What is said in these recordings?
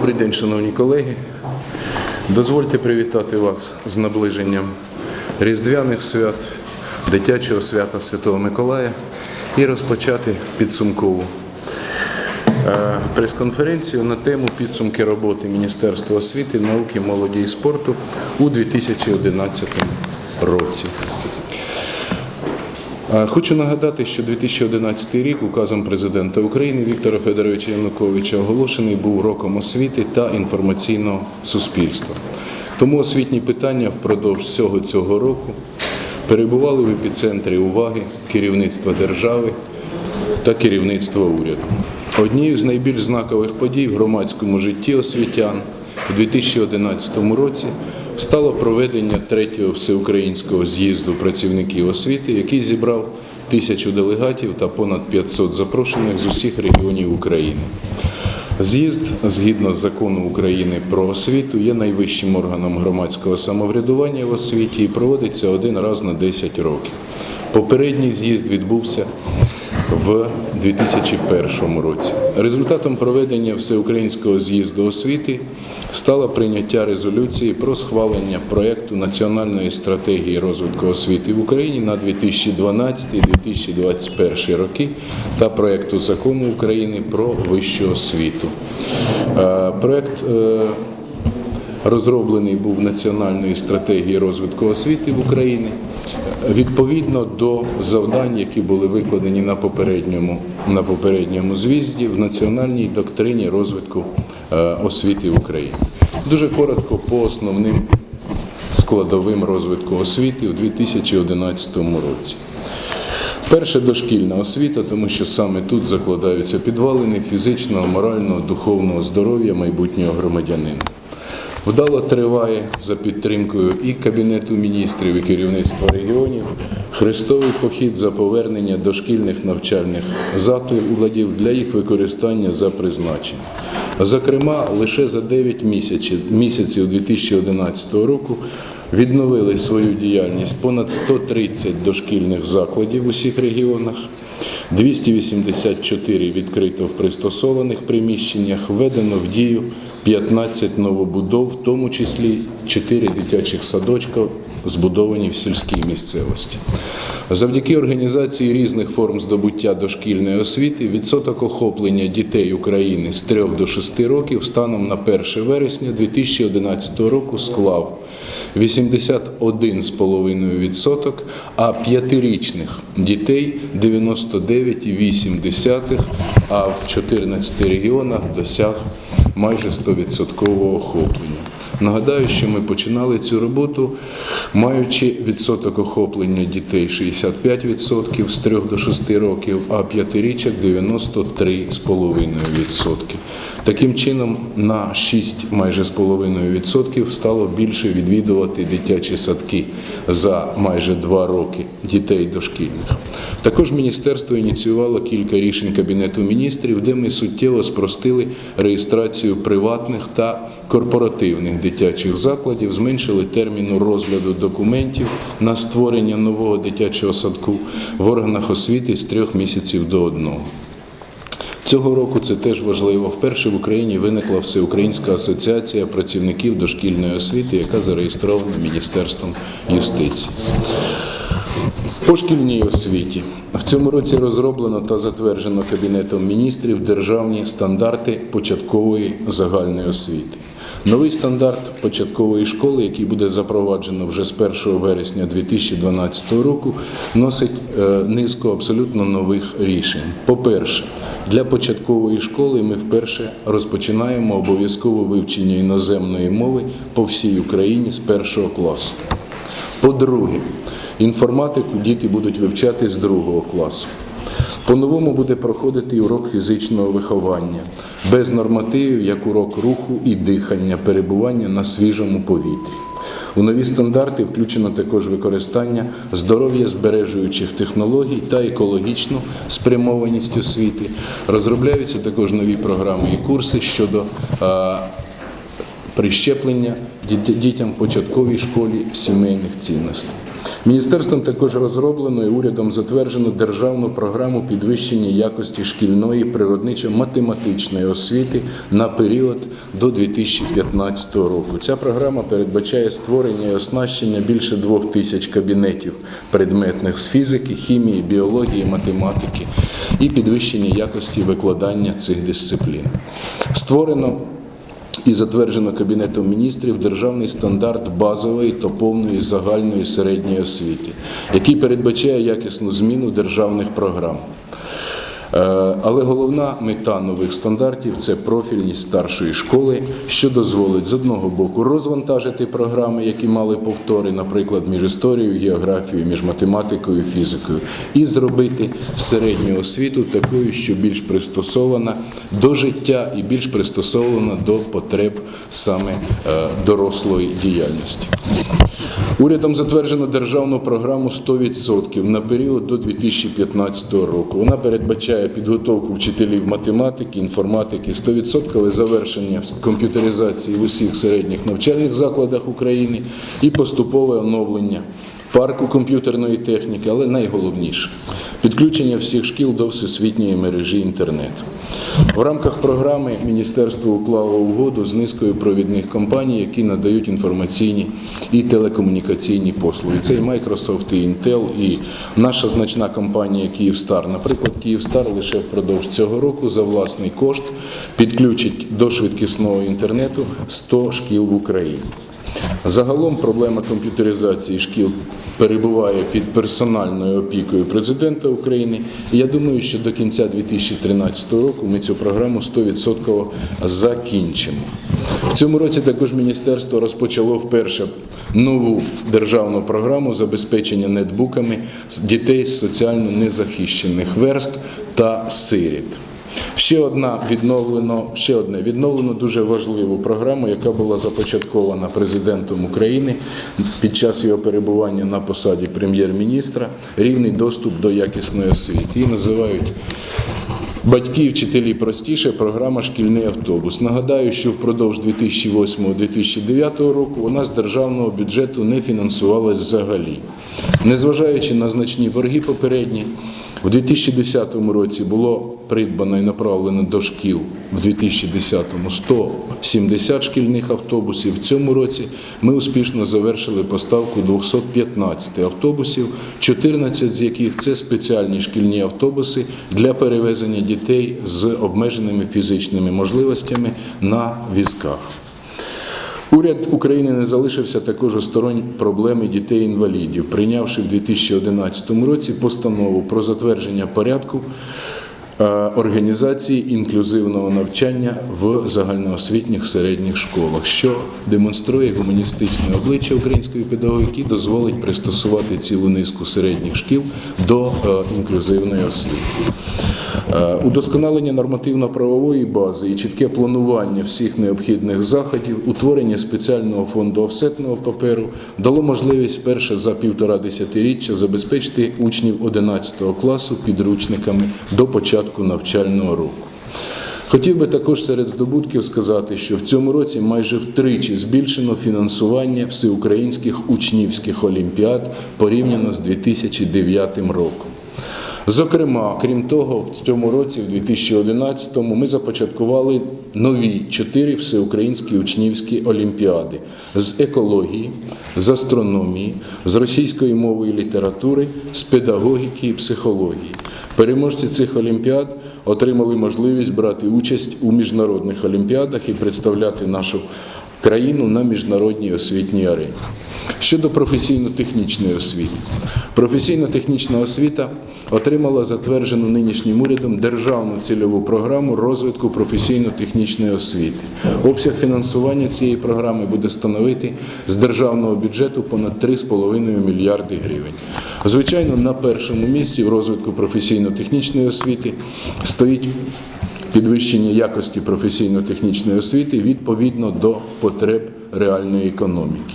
Добрий день, шановні колеги. Дозвольте привітати вас з наближенням Різдвяних свят, дитячого свята Святого Миколая і розпочати підсумкову е, прес-конференцію на тему підсумки роботи Міністерства освіти, науки, молоді і спорту у 2011 році. Хочу нагадати, що 2011 рік указом президента України Віктора Федоровича Януковича оголошений був роком освіти та інформаційного суспільства. Тому освітні питання впродовж всього цього року перебували в епіцентрі уваги керівництва держави та керівництва уряду. Однією з найбільш знакових подій в громадському житті освітян у 2011 році стало проведення третього всеукраїнського з'їзду працівників освіти, який зібрав тисячу делегатів та понад 500 запрошених з усіх регіонів України. З'їзд, згідно з закону України про освіту, є найвищим органом громадського самоврядування в освіті і проводиться один раз на 10 років. Попередній з'їзд відбувся в 2001 році. Результатом проведення всеукраїнського з'їзду освіти стало прийняття резолюції про схвалення проєкту національної стратегії розвитку освіти в Україні на 2012-2021 роки та проєкту закону України про вищу освіту. Е, Проєкт е, розроблений був національної стратегії розвитку освіти в Україні відповідно до завдань, які були викладені на попередньому, на попередньому звізді в національній доктрині розвитку е, освіти в Україні. Дуже коротко по основним складовим розвитку освіти у 2011 році. Перше дошкільна освіта, тому що саме тут закладаються підвалини фізичного, морального, духовного здоров'я майбутнього громадянина. Вдало триває за підтримкою і Кабінету міністрів, і керівництва регіонів хрестовий похід за повернення дошкільних навчальних закладів для їх використання за призначенням. Зокрема, лише за 9 місяців, місяців 2011 року відновили свою діяльність понад 130 дошкільних закладів в усіх регіонах. 284 відкрито в пристосованих приміщеннях, введено в дію 15 новобудов, в тому числі 4 дитячих садочка, збудовані в сільській місцевості. Завдяки організації різних форм здобуття дошкільної освіти відсоток охоплення дітей України з 3 до 6 років станом на 1 вересня 2011 року склав 81,5%, а п'ятирічних дітей 99,8%, а в 14 регіонах досяг майже 100% охоплення. Нагадаю, що ми починали цю роботу, маючи відсоток охоплення дітей 65% з 3 до 6 років, а п'ятирічок 93,5%. Таким чином, на 6 майже з половиною відсотків стало більше відвідувати дитячі садки за майже 2 роки дітей дошкільних. Також міністерство ініціювало кілька рішень Кабінету міністрів, де ми суттєво спростили реєстрацію приватних та корпоративних дитячих закладів, зменшили терміну розгляду документів на створення нового дитячого садку в органах освіти з трьох місяців до одного. Цього року це теж важливо. Вперше в Україні виникла Всеукраїнська асоціація працівників дошкільної освіти, яка зареєстрована Міністерством юстиції. По шкільній освіті в цьому році розроблено та затверджено Кабінетом міністрів державні стандарти початкової загальної освіти. Новий стандарт початкової школи, який буде запроваджено вже з 1 вересня 2012 року, носить е, низку абсолютно нових рішень. По-перше, для початкової школи ми вперше розпочинаємо обов'язкове вивчення іноземної мови по всій Україні з першого класу. По-друге, інформатику діти будуть вивчати з другого класу. По-новому буде проходити урок фізичного виховання, без нормативів, як урок руху і дихання, перебування на свіжому повітрі. У нові стандарти включено також використання здоров'я збережуючих технологій та екологічну спрямованість освіти. Розробляються також нові програми і курси щодо а, прищеплення дітям в початковій школі сімейних цінностей. Міністерством також розроблено і урядом затверджено державну програму підвищення якості шкільної природничо-математичної освіти на період до 2015 року. Ця програма передбачає створення і оснащення більше двох тисяч кабінетів предметних з фізики, хімії, біології, математики і підвищення якості викладання цих дисциплін. Створено і затверджено Кабінетом міністрів державний стандарт базової та повної загальної середньої освіти, який передбачає якісну зміну державних програм. Е, Але головна мета нових стандартів це профільність старшої школи, що дозволить з одного боку розвантажити програми, які мали повтори, наприклад, між історією, географією, між математикою фізикою, і зробити середню освіту такою, що більш пристосована до життя і більш пристосована до потреб саме е, дорослої діяльності. Урядом затверджено державну програму 100% на період до 2015 року. Вона передбачає підготовку вчителів математики, інформатики, 100% завершення комп'ютеризації в усіх середніх навчальних закладах України і поступове оновлення парку комп'ютерної техніки, але найголовніше підключення всіх шкіл до всесвітньої мережі інтернету. В рамках програми міністерство уклало угоду з низкою провідних компаній, які надають інформаційні і телекомунікаційні послуги. Це і Microsoft, і Intel, і наша значна компанія Київстар. Наприклад, Київстар лише впродовж цього року за власний кошт підключить до швидкісного інтернету 100 шкіл в Україні. Загалом проблема комп'ютеризації шкіл перебуває під персональною опікою президента України. І я думаю, що до кінця 2013 року ми цю програму 100% закінчимо. В цьому році також міністерство розпочало вперше нову державну програму забезпечення нетбуками дітей з соціально незахищених верст та сиріт. Ще одна відновлено, ще одне відновлено дуже важливу програму, яка була започаткована президентом України під час його перебування на посаді прем'єр-міністра. Рівний доступ до якісної освіти. Її називають Батьки, і вчителі простіше, програма Шкільний автобус. Нагадаю, що впродовж 2008-2009 року вона з державного бюджету не фінансувалась взагалі. Незважаючи на значні борги попередні, в 2010 році було придбано і направлено до шкіл в 2010-му 170 шкільних автобусів. В цьому році ми успішно завершили поставку 215 автобусів, 14 з яких це спеціальні шкільні автобуси для перевезення дітей з обмеженими фізичними можливостями на візках. Уряд України не залишився також осторонь проблеми дітей-інвалідів, прийнявши в 2011 році постанову про затвердження порядку е, організації інклюзивного навчання в загальноосвітніх середніх школах, що демонструє гуманістичне обличчя української педагогіки, дозволить пристосувати цілу низку середніх шкіл до е, інклюзивної освіти. Е, Удосконалення нормативно-правової бази і чітке планування всіх необхідних заходів, утворення спеціального фонду офсетного паперу дало можливість вперше за півтора десятиріччя забезпечити учнів 11 класу підручниками до початку навчального року. Хотів би також серед здобутків сказати, що в цьому році майже втричі збільшено фінансування всеукраїнських учнівських олімпіад порівняно з 2009 роком. Зокрема, крім того, в цьому році, в 2011-му, ми започаткували нові чотири всеукраїнські учнівські олімпіади з екології, з астрономії, з російської мови і літератури, з педагогіки і психології. Переможці цих олімпіад отримали можливість брати участь у міжнародних олімпіадах і представляти нашу країну на міжнародній освітній арені. Щодо професійно-технічної освіти, професійно-технічна освіта отримала затверджену нинішнім урядом державну цільову програму розвитку професійно-технічної освіти. Обсяг фінансування цієї програми буде становити з державного бюджету понад 3,5 мільярди гривень. Звичайно, на першому місці в розвитку професійно-технічної освіти стоїть підвищення якості професійно-технічної освіти відповідно до потреб реальної економіки.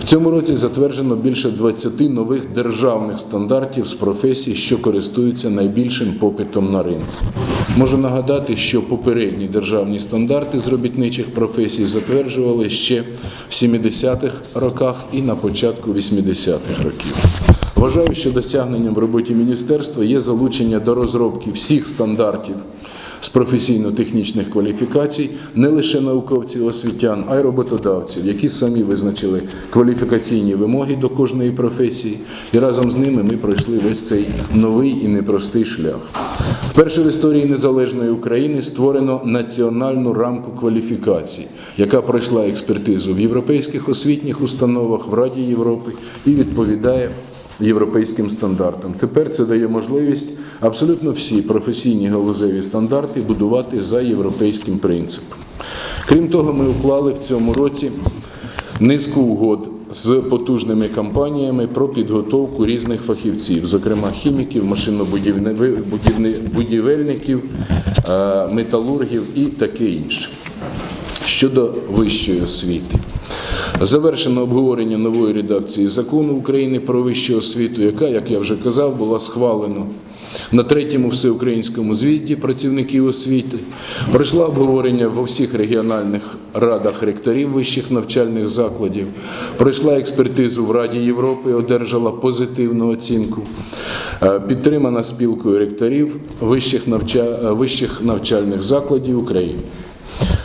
В цьому році затверджено більше 20 нових державних стандартів з професій, що користуються найбільшим попитом на ринку. Можу нагадати, що попередні державні стандарти з робітничих професій затверджували ще в 70-х роках і на початку 80-х років. Вважаю, що досягненням в роботі міністерства є залучення до розробки всіх стандартів з професійно-технічних кваліфікацій не лише науковців освітян, а й роботодавців, які самі визначили кваліфікаційні вимоги до кожної професії, і разом з ними ми пройшли весь цей новий і непростий шлях. Вперше в історії незалежної України створено національну рамку кваліфікацій, яка пройшла експертизу в європейських освітніх установах в Раді Європи і відповідає європейським стандартам. Тепер це дає можливість абсолютно всі професійні галузеві стандарти будувати за європейським принципом. Крім того, ми уклали в цьому році низку угод з потужними компаніями про підготовку різних фахівців, зокрема хіміків, машинобудівельників, е, металургів і таке інше. Щодо вищої освіти. Завершено обговорення нової редакції закону України про вищу освіту, яка, як я вже казав, була схвалена на третьому всеукраїнському звіті працівників освіти. Пройшла обговорення во всіх регіональних радах ректорів вищих навчальних закладів. Пройшла експертизу в Раді Європи, одержала позитивну оцінку. Е, Підтримана спілкою ректорів вищих навчальних закладів України.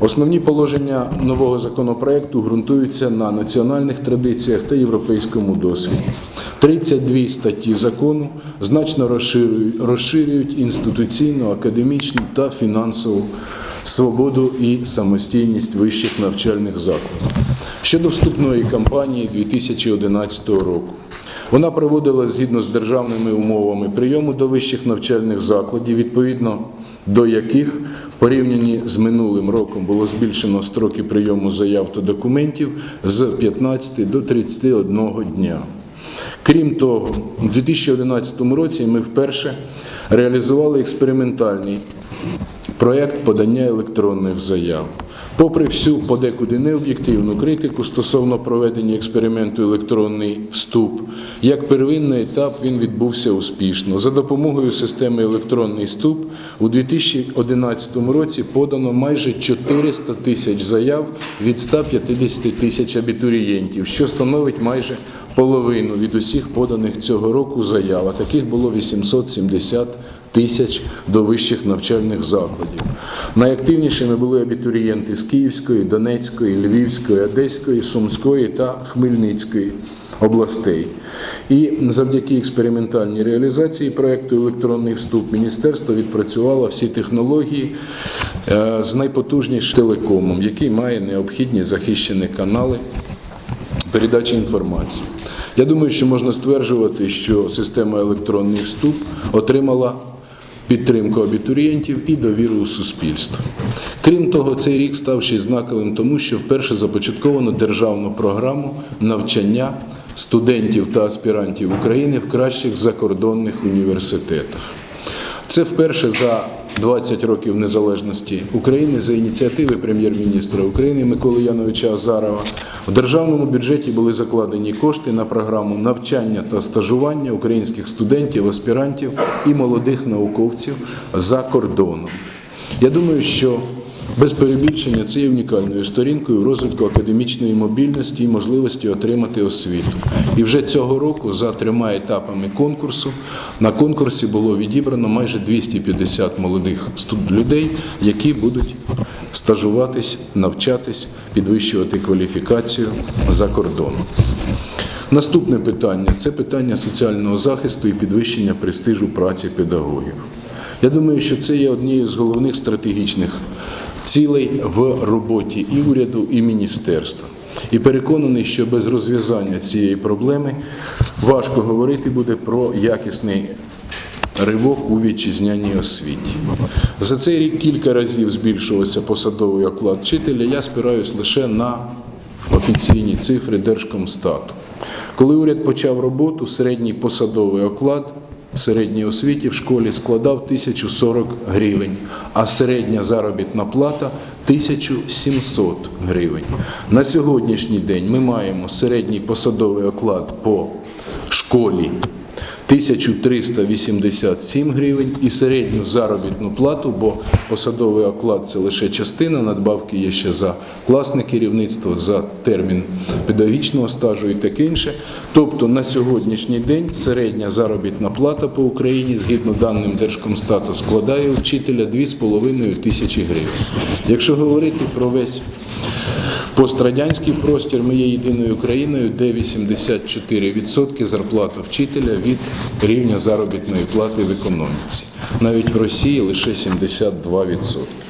Основні положення нового законопроекту ґрунтуються на національних традиціях та європейському досвіді. 32 статті закону значно розширюють, розширюють інституційну, академічну та фінансову свободу і самостійність вищих навчальних закладів. Щодо вступної кампанії 2011 року. Вона проводилась згідно з державними умовами прийому до вищих навчальних закладів, відповідно до яких порівнянні з минулим роком було збільшено строки прийому заяв та документів з 15 до 31 дня. Крім того, у 2011 році ми вперше реалізували експериментальний проєкт подання електронних заяв. Попри всю подекуди необ'єктивну критику стосовно проведення експерименту електронний вступ, як первинний етап він відбувся успішно. За допомогою системи електронний вступ у 2011 році подано майже 400 тисяч заяв від 150 тисяч абітурієнтів, що становить майже половину від усіх поданих цього року заяв. А таких було 870 тисяч до вищих навчальних закладів. Найактивнішими були абітурієнти з Київської, Донецької, Львівської, Одеської, Сумської та Хмельницької областей. І завдяки експериментальній реалізації проєкту електронний вступ міністерство відпрацювало всі технології е, з найпотужнішим телекомом, який має необхідні захищені канали передачі інформації. Я думаю, що можна стверджувати, що система електронний вступ отримала підтримку абітурієнтів і довіру у суспільство. Крім того, цей рік став ще й знаковим, тому що вперше започатковано державну програму навчання студентів та аспірантів України в кращих закордонних університетах. Це вперше за 20 років незалежності України за ініціативи прем'єр-міністра України Миколи Яновича Азарова в державному бюджеті були закладені кошти на програму навчання та стажування українських студентів, аспірантів і молодих науковців за кордоном. Я думаю, що без перебільшення це є унікальною сторінкою в розвитку академічної мобільності і можливості отримати освіту. І вже цього року за трьома етапами конкурсу на конкурсі було відібрано майже 250 молодих людей, які будуть стажуватись, навчатись, підвищувати кваліфікацію за кордоном. Наступне питання це питання соціального захисту і підвищення престижу праці педагогів. Я думаю, що це є однією з головних стратегічних цілей в роботі і уряду, і міністерства. І переконаний, що без розв'язання цієї проблеми важко говорити буде про якісний ривок у вітчизняній освіті. За цей рік кілька разів збільшувався посадовий оклад вчителя. Я спираюсь лише на офіційні цифри Держкомстату. Коли уряд почав роботу, середній посадовий оклад середній освіті в школі складав 1040 гривень, а середня заробітна плата 1700 гривень. На сьогоднішній день ми маємо середній посадовий оклад по школі 1387 гривень і середню заробітну плату, бо посадовий оклад це лише частина, надбавки є ще за класне керівництво, за термін педагогічного стажу і таке інше. Тобто на сьогоднішній день середня заробітна плата по Україні, згідно даним Держкомстату, складає вчителя 2,5 тисячі гривень. Якщо говорити про весь Пострадянський простір ми є єдиною країною, де 84% зарплата вчителя від рівня заробітної плати в економіці. Навіть в Росії лише 72%.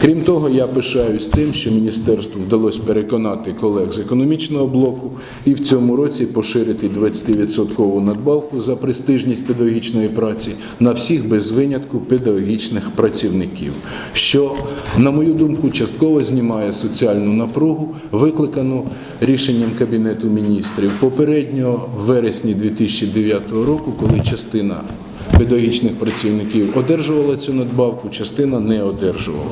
Крім того, я пишаюсь тим, що міністерству вдалося переконати колег з економічного блоку і в цьому році поширити 20% надбавку за престижність педагогічної праці на всіх без винятку педагогічних працівників, що, на мою думку, частково знімає соціальну напругу, викликану рішенням Кабінету міністрів попередньо в вересні 2009 року, коли частина педагогічних працівників одержувала цю надбавку, частина не одержувала.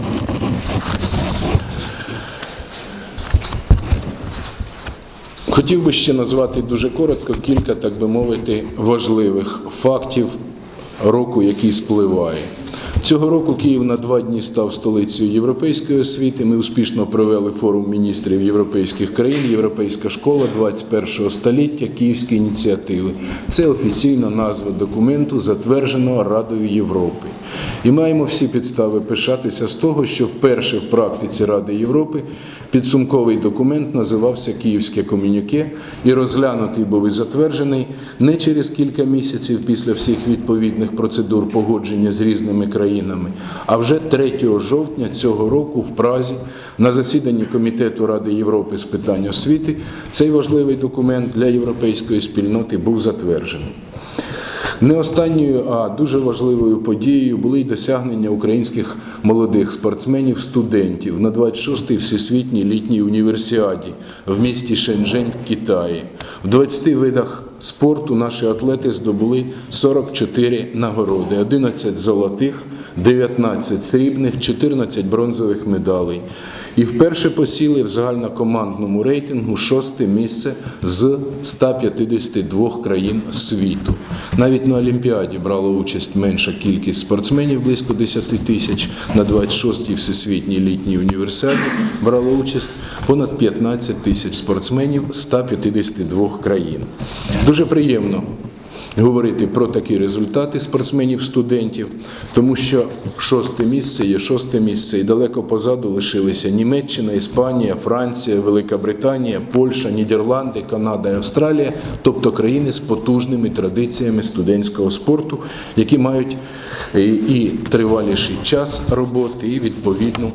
Хотів би ще назвати дуже коротко кілька, так би мовити, важливих фактів року, який спливає. Цього року Київ на два дні став столицею європейської освіти. Ми успішно провели форум міністрів європейських країн, Європейська школа 21 століття, Київські ініціативи. Це офіційна назва документу, затвердженого Радою Європи. І маємо всі підстави пишатися з того, що вперше в практиці Ради Європи підсумковий документ називався Київське комюніке і розглянутий був і затверджений не через кілька місяців після всіх відповідних процедур погодження з різними країнами, а вже 3 жовтня цього року в Празі на засіданні Комітету Ради Європи з питань освіти цей важливий документ для європейської спільноти був затверджений. Не останньою, а дуже важливою подією були й досягнення українських молодих спортсменів, студентів на 26-й всесвітній літній універсіаді в місті Шенжень в Китаї. В 20 видах спорту наші атлети здобули 44 нагороди: 11 золотих, 19 срібних, 14 бронзових медалей. І вперше посіли в загальнокомандному рейтингу шосте місце з 152 країн світу. Навіть на Олімпіаді брало участь менша кількість спортсменів, близько 10 тисяч. На 26-й всесвітній літній універсіаді брало участь понад 15 тисяч спортсменів з 152 країн. Дуже приємно говорити про такі результати спортсменів-студентів, тому що шосте місце є шосте місце, і далеко позаду лишилися Німеччина, Іспанія, Франція, Велика Британія, Польща, Нідерланди, Канада і Австралія, тобто країни з потужними традиціями студентського спорту, які мають і- і триваліший час роботи, і відповідну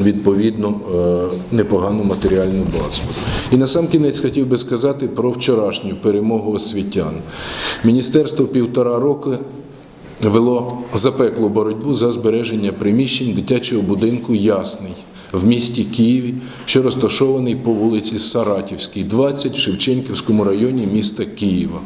відповідну е, непогану матеріальну базу. І на сам кінець хотів би сказати про вчорашню перемогу освітян. Міністерство півтора роки вело запеклу боротьбу за збереження приміщень дитячого будинку Ясний. В місті Києві, що розташований по вулиці Саратівській, 20 в Шевченківському районі міста Києва.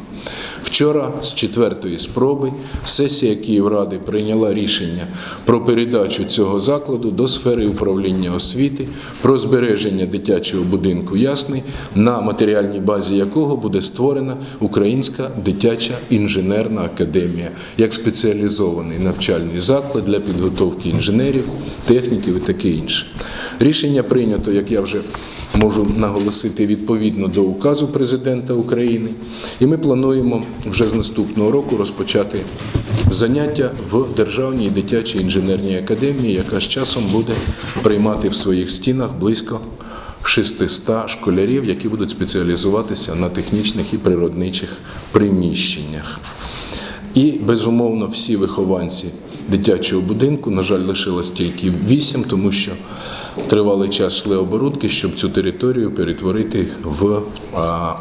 Вчора, з четвертої спроби, сесія Київради прийняла рішення про передачу цього закладу до сфери управління освіти, про збереження дитячого будинку Ясний, на матеріальній базі якого буде створена Українська дитяча інженерна академія як спеціалізований навчальний заклад для підготовки інженерів, техніків і таке інше. Рішення прийнято, як я вже можу наголосити, відповідно до указу президента України. І ми плануємо вже з наступного року розпочати заняття в Державній дитячій інженерній академії, яка з часом буде приймати в своїх стінах близько 600 школярів, які будуть спеціалізуватися на технічних і природничих приміщеннях. І, безумовно, всі вихованці дитячого будинку, на жаль, лишилось тільки вісім, тому що тривалий час йшли оборудки, щоб цю територію перетворити в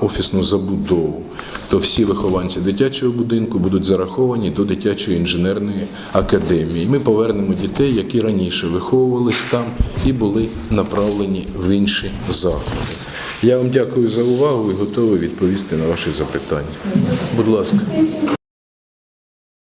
офісну забудову. То всі вихованці дитячого будинку будуть зараховані до дитячої інженерної академії. Ми повернемо дітей, які раніше виховувались там і були направлені в інші заклади. Я вам дякую за увагу і готовий відповісти на ваші запитання. Будь ласка.